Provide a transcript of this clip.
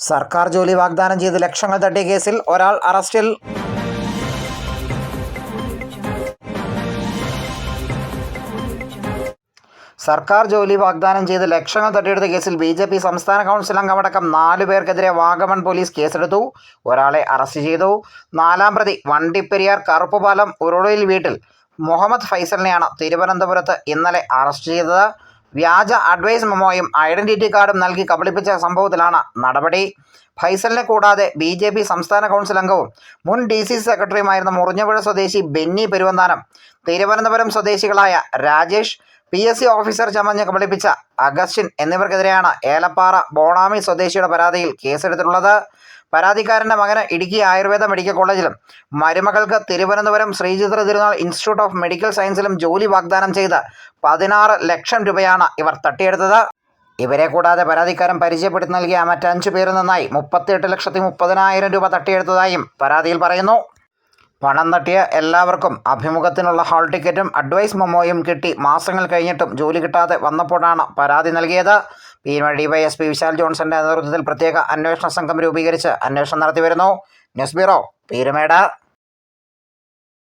സർക്കാർ ജോലി വാഗ്ദാനം ചെയ്ത് ലക്ഷങ്ങൾ തട്ടിയ കേസിൽ ഒരാൾ അറസ്റ്റിൽ. സർക്കാർ ജോലി വാഗ്ദാനം ചെയ്ത് ലക്ഷങ്ങൾ തട്ടിയെടുത്ത കേസിൽ ബി ജെ പി സംസ്ഥാന കൗൺസിൽ അംഗമടക്കം നാലു പേർക്കെതിരെ വാഗമൺ പോലീസ് കേസെടുത്തു. ഒരാളെ അറസ്റ്റ് ചെയ്തു. നാലാം പ്രതി വണ്ടിപ്പെരിയാർ കറുപ്പുപാലം ഉരുളയിൽ വീട്ടിൽ മുഹമ്മദ് ഫൈസലിനെയാണ് തിരുവനന്തപുരത്ത് ഇന്നലെ അറസ്റ്റ് ചെയ്തത്. വ്യാജ അഡ്വൈസ് മെമ്മോയും ഐഡന്റിറ്റി കാർഡും നൽകി കബളിപ്പിച്ച സംഭവത്തിലാണ് നടപടി. ഫൈസലിനെ കൂടാതെ ബി ജെ പി സംസ്ഥാന കൗൺസിൽ അംഗവും മുൻ ഡി സി സെക്രട്ടറിയുമായിരുന്ന മുറിഞ്ഞപുഴ സ്വദേശി ബെന്നി പെരുവന്താനം തിരുവനന്തപുരം സ്വദേശികളായ Rajesh P S C officer ചമഞ്ഞ് കബളിപ്പിച്ച അഗസ്റ്റിൻ എന്നിവർക്കെതിരെയാണ് ഏലപ്പാറ ബോണാമി സ്വദേശിയുടെ പരാതിയിൽ കേസെടുത്തിട്ടുള്ളത്. പരാതിക്കാരന്റെ മകന് ഇടുക്കി ആയുർവേദ മെഡിക്കൽ കോളേജിലും മരുമകൾക്ക് തിരുവനന്തപുരം ശ്രീചിത്ര തിരുനാൾ ഇൻസ്റ്റിറ്റ്യൂട്ട് ഓഫ് മെഡിക്കൽ സയൻസിലും ജോലി വാഗ്ദാനം ചെയ്ത് പതിനാറ് ലക്ഷം രൂപയാണ് ഇവർ തട്ടിയെടുത്തത്. ഇവരെ കൂടാതെ പരാതിക്കാരൻ പരിചയപ്പെടുത്തി നൽകിയ മറ്റഞ്ചു പേരിൽ നിന്നായി മുപ്പത്തിയെട്ട് ലക്ഷത്തി മുപ്പതിനായിരം രൂപ തട്ടിയെടുത്തതായും പരാതിയിൽ പറയുന്നു. പണം തട്ടിയ എല്ലാവർക്കും അഭിമുഖത്തിനുള്ള ഹാൾ ടിക്കറ്റും അഡ്വൈസ് മെമ്മോയും കിട്ടി. മാസങ്ങൾ കഴിഞ്ഞിട്ടും ജോലി കിട്ടാതെ വന്നപ്പോഴാണ് പരാതി നൽകിയത്. പീൻവഴി വൈ എസ് പി വിശാൽ ജോൺസന്റെ നേതൃത്വത്തിൽ പ്രത്യേക അന്വേഷണ സംഘം രൂപീകരിച്ച് അന്വേഷണം നടത്തിവരുന്നു. News bureau Peerumedu.